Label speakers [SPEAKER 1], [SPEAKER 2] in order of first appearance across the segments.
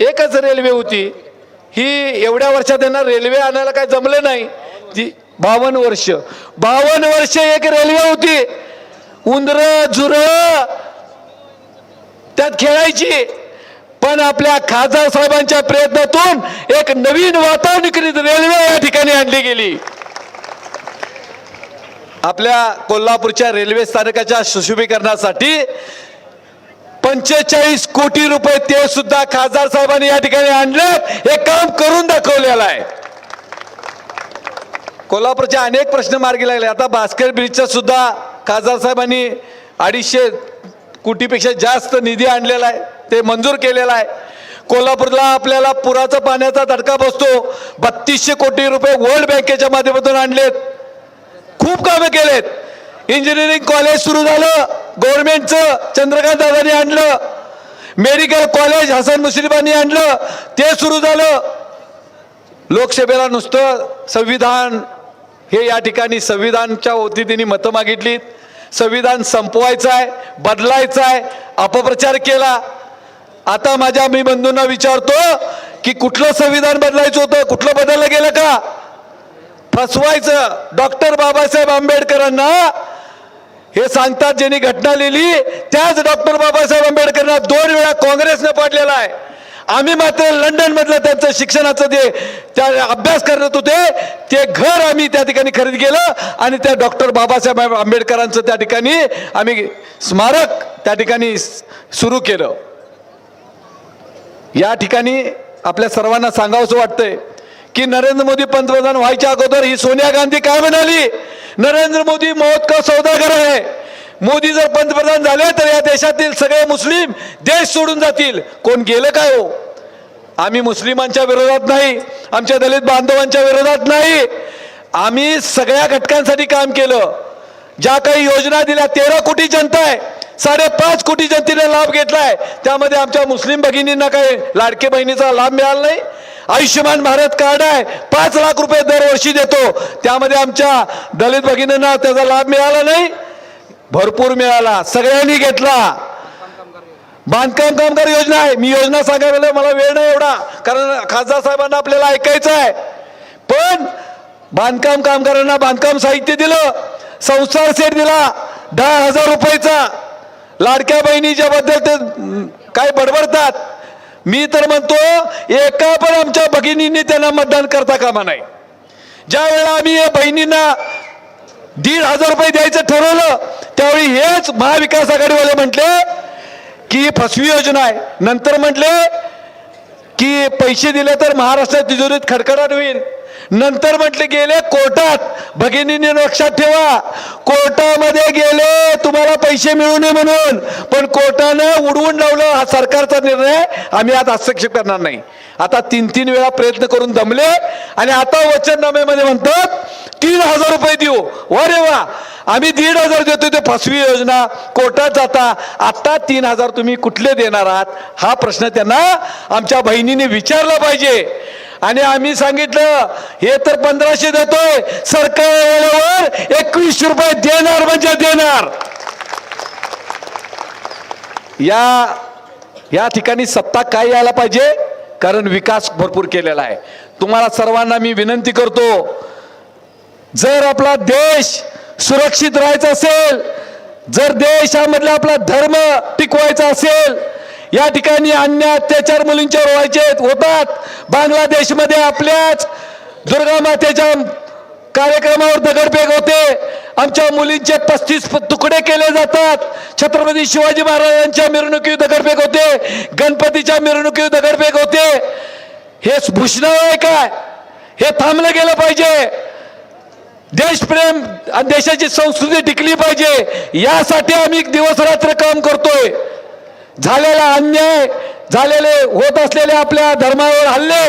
[SPEAKER 1] एकच रेल्वे होती. ही एवढ्या वर्षात त्यांना रेल्वे आणायला काय जमलं नाही. ती बावन्न वर्ष. बावन्न वर्ष एक रेल्वे होती. उंदर झुर त्यात खेळायची. पण आपल्या खासदार साहेबांच्या प्रयत्नातून एक नवीन वातावरणीकृत रेल्वे या ठिकाणी आणली गेली. आपल्या कोल्हापूरच्या रेल्वे स्थानकाच्या सुशोभीकरणासाठी पंचेचाळीस कोटी रुपये ते सुद्धा खासदार साहेबांनी या ठिकाणी आणलं. हे काम करून दाखवलेलं आहे. कोल्हापूरचे अनेक प्रश्न मार्गी लागले. आता बास्केट ब्रिजचा सुद्धा खासदार साहेबांनी अडीचशे कोटीपेक्षा जास्त निधी आणलेला आहे. ते मंजूर केलेला आहे. कोल्हापूरला आपल्याला पुराचा पाण्याचा धडका बसतो. बत्तीसशे कोटी रुपये वर्ल्ड बँकेच्या माध्यमातून आणलेत. खूप कामं केलेत. इंजिनिअरिंग कॉलेज सुरू झालं. गव्हर्नमेंटचं चंद्रकांत दादानी आणलं मेडिकल कॉलेज हसन मुश्रीफांनी आणलं ते सुरू झालं. लोकसभेला नुसतं संविधान हे या ठिकाणी संविधानच्या वतीने मतं मागितलीत. संविधान संपवायचं आहे बदलायचं आहे अपप्रचार केला. आता माझ्या मी बंधूंना विचारतो की कुठलं संविधान बदलायचं होतं कुठलं बदललं गेलं का? फसवायचं. डॉक्टर बाबासाहेब आंबेडकरांना हे सांगतात ज्यांनी घटना लिहिली त्याच डॉक्टर बाबासाहेब आंबेडकरांना दोन वेळा काँग्रेसने पाडलेला आहे. आम्ही मात्र लंडन मधलं त्यांचं शिक्षणाचं जे त्या अभ्यास करत होते ते घर आम्ही त्या ठिकाणी खरेदी केलं आणि त्या डॉक्टर बाबासाहेब आंबेडकरांचं त्या ठिकाणी आम्ही स्मारक त्या ठिकाणी सुरू केलं. या ठिकाणी आपल्या सर्वांना सांगावंसं वाटतंय की नरेंद्र मोदी पंतप्रधान व्हायच्या अगोदर ही सोनिया गांधी काय म्हणाली? नरेंद्र मोदी मौत का सौदागर आहे मोदी जर पंतप्रधान झाले तर या देशातील सगळे मुस्लिम देश सोडून जातील. कोण गेलं काय हो? आम्ही मुस्लिमांच्या विरोधात नाही आमच्या दलित बांधवांच्या विरोधात नाही. आम्ही सगळ्या घटकांसाठी काम केलं. ज्या काही योजना दिल्या तेरा कोटी जनता आहे. साडेपाच कोटी जनतेने लाभ घेतलाय त्यामध्ये आमच्या मुस्लिम भगिनींना काही लाडके बहिणीचा लाभ मिळाला नाही. आयुष्यमान भारत कार्ड आहे. पाच लाख रुपये दरवर्षी देतो. त्यामध्ये आमच्या दलित भगिनींना त्याचा लाभ मिळाला नाही. भरपूर मिळाला. सगळ्यांनी घेतला. बांधकाम कामगार योजना आहे. मी योजना सांगायला मला वेळ नाही एवढा. कारण खासदार साहेबांना आपल्याला ऐकायचं आहे. पण बांधकाम कामगारांना बांधकाम साहित्य दिलं. संसार सेट दिला. दहा हजार रुपयाचा लाडक्या बहिणीच्या बद्दल ते काय बडबडतात? मी तर म्हणतो एका पण आमच्या भगिनींनी त्यांना मतदान करता कामा नाही. ज्या वेळेला आम्ही या बहिणींना दीड हजार रुपये द्यायचं ठरवलं त्यावेळी हेच महाविकास आघाडीवाले म्हटले की फसवी योजना आहे. नंतर म्हटले की पैसे दिले तर महाराष्ट्रात तिजोरीत खडखडाट होईल. नंतर म्हटले गेले कोर्टात. भगिनीने लक्षात ठेवा कोर्टामध्ये गेले तुम्हाला पैसे मिळू नये म्हणून. पण कोर्टानं उडवून लावलं हा सरकारचा निर्णय आम्ही आज हस्तक्षेप करणार नाही. आता तीन तीन वेळा प्रयत्न करून दमले आणि आता वचननाम्यामध्ये म्हणतात तीन हजार रुपये देऊ. रे वा. आम्ही दीड हजार देतो ते फसवी योजना. कोर्टात जाता आता तीन हजार तुम्ही कुठले देणार आहात? हा प्रश्न त्यांना आमच्या बहिणीने विचारला पाहिजे. आणि आम्ही सांगितलं हे तर पंधराशे देतोय. सरकार एकवीसशे एकवीस रुपये देणार म्हणजे देणार. या या ठिकाणी सत्ता काय यायला पाहिजे कारण विकास भरपूर केलेला आहे. तुम्हाला सर्वांना मी विनंती करतो जर आपला देश सुरक्षित राहायचा असेल जर देशामधला आपला धर्म टिकवायचा असेल या ठिकाणी अन्य अत्याचार मुलींच्यावर व्हायचे होतात. बांगलादेशमध्ये आपल्याच दुर्गा मातेच्या कार्यक्रमावर दगडफेक होते. आमच्या मुलींचे पस्तीस तुकडे केले जातात. छत्रपती शिवाजी महाराजांच्या मिरवणुकीत दगडफेक होते. गणपतीच्या मिरवणुकीत दगडफेक होते. हे भूषण आहे काय? हे थांबलं गेलं पाहिजे. देशप्रेम आणि देशाची संस्कृती टिकली पाहिजे. यासाठी आम्ही दिवस रात्र काम करतोय. झालेला अन्याय झालेले होत असलेले आपल्या धर्मावर हल्ले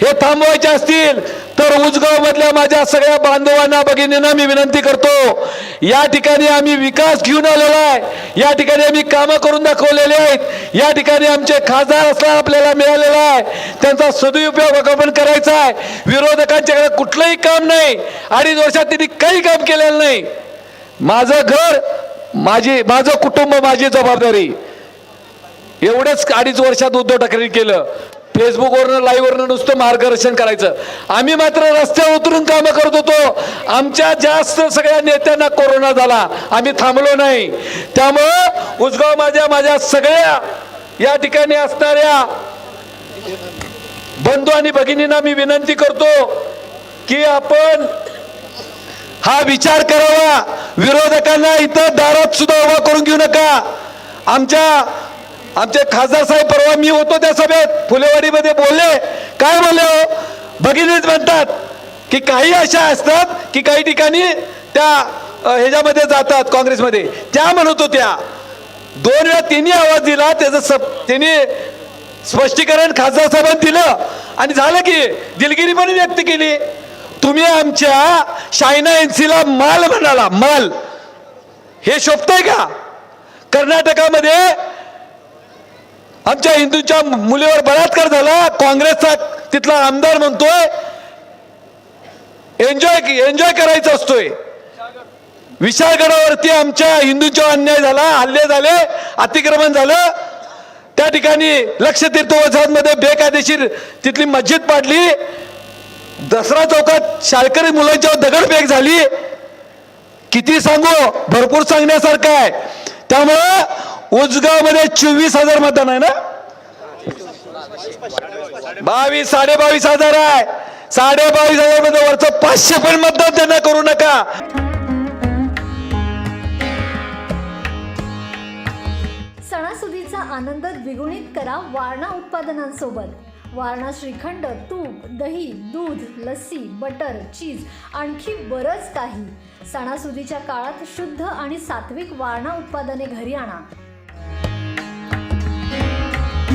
[SPEAKER 1] हे थांबवायचे असतील तर उजगाव मधल्या माझ्या सगळ्या बांधवांना भगिनींना मी विनंती करतो या ठिकाणी आम्ही विकास घेऊन आलेला आहे या ठिकाणी आम्ही कामं करून दाखवलेले आहेत या ठिकाणी आमचे खासदार असला आपल्याला मिळालेला आहे त्यांचा सदुपयोग आपण करायचा आहे विरोधकांच्याकडे कुठलंही काम नाही अडीच वर्षात त्यांनी काही काम केलेलं नाही. माझं घर माझी माझं कुटुंब माझी जबाबदारी एवढंच अडीच वर्षात उद्धव ठाकरेंनी केलं. फेसबुकवरनं लाईव्हवरनं नुसतं मार्गदर्शन करायचं. आम्ही मात्र रस्त्यावर उतरून कामं करत होतो. आमच्या जास्त सगळ्या नेत्यांना कोरोना झाला. आम्ही थांबलो नाही. त्यामुळं उजगाव माझ्या माझ्या सगळ्या या ठिकाणी असणाऱ्या बंधू आणि भगिनींना मी विनंती करतो की आपण हा विचार करावा. विरोधकांना इथं दारात सुद्धा उभा करून घेऊ नका. आमच्या आमचे खासदार साहेब परवा मी होतो त्या सभेत. फुलेवाडीमध्ये बोलले. काय बोलले हो? भगिनीच म्हणतात की काही अशा असतात की काही ठिकाणी त्या ह्याच्यामध्ये जातात काँग्रेसमध्ये. त्या म्हणत होत्या. दोन वेळा तिन्ही आवाज दिला त्याचं सब त्यांनी स्पष्टीकरण खासदार साहेबांनी दिलं. आणि झालं की दिलगिरी पण व्यक्त केली. तुम्ही आमच्या शायना एनसीला माल म्हणाला माल. हे शोभतंय का? कर्नाटकामध्ये आमच्या हिंदूंच्या मुलीवर बलात्कार झाला. काँग्रेसचा तिथला आमदार म्हणतोय एन्जॉय एन्जॉय करायचा असतोय. विशाळगडावरती आमच्या हिंदूंच्या अन्याय झाला हल्ले झाले अतिक्रमण झालं. त्या ठिकाणी लक्षतीर्थ वसाहतमध्ये बेकायदेशीर तिथली मस्जिद पाडली. दसरा चौकात शाळकरी मुलांच्यावर दगडफेक झाली. किती सांगू? भरपूर सांगण्यासारखं आहे. त्यामुळं उजगावमध्ये चोवीस हजार मतदान आहे ना? बावीस साडे बावीस हजार आहे. साडे बावीस हजारमध्ये वरचं पाचशे पण मतदान त्यांना करू नका.
[SPEAKER 2] सणासुदीचा आनंद द्विगुणित करा वारणा उत्पादनांसोबत. वारणा श्रीखंड तूप दही दूध लस्सी बटर चीज आणखी बरंच काही. सणासुदीच्या काळात शुद्ध आणि सात्विक वारणा उत्पादने घरी आणा.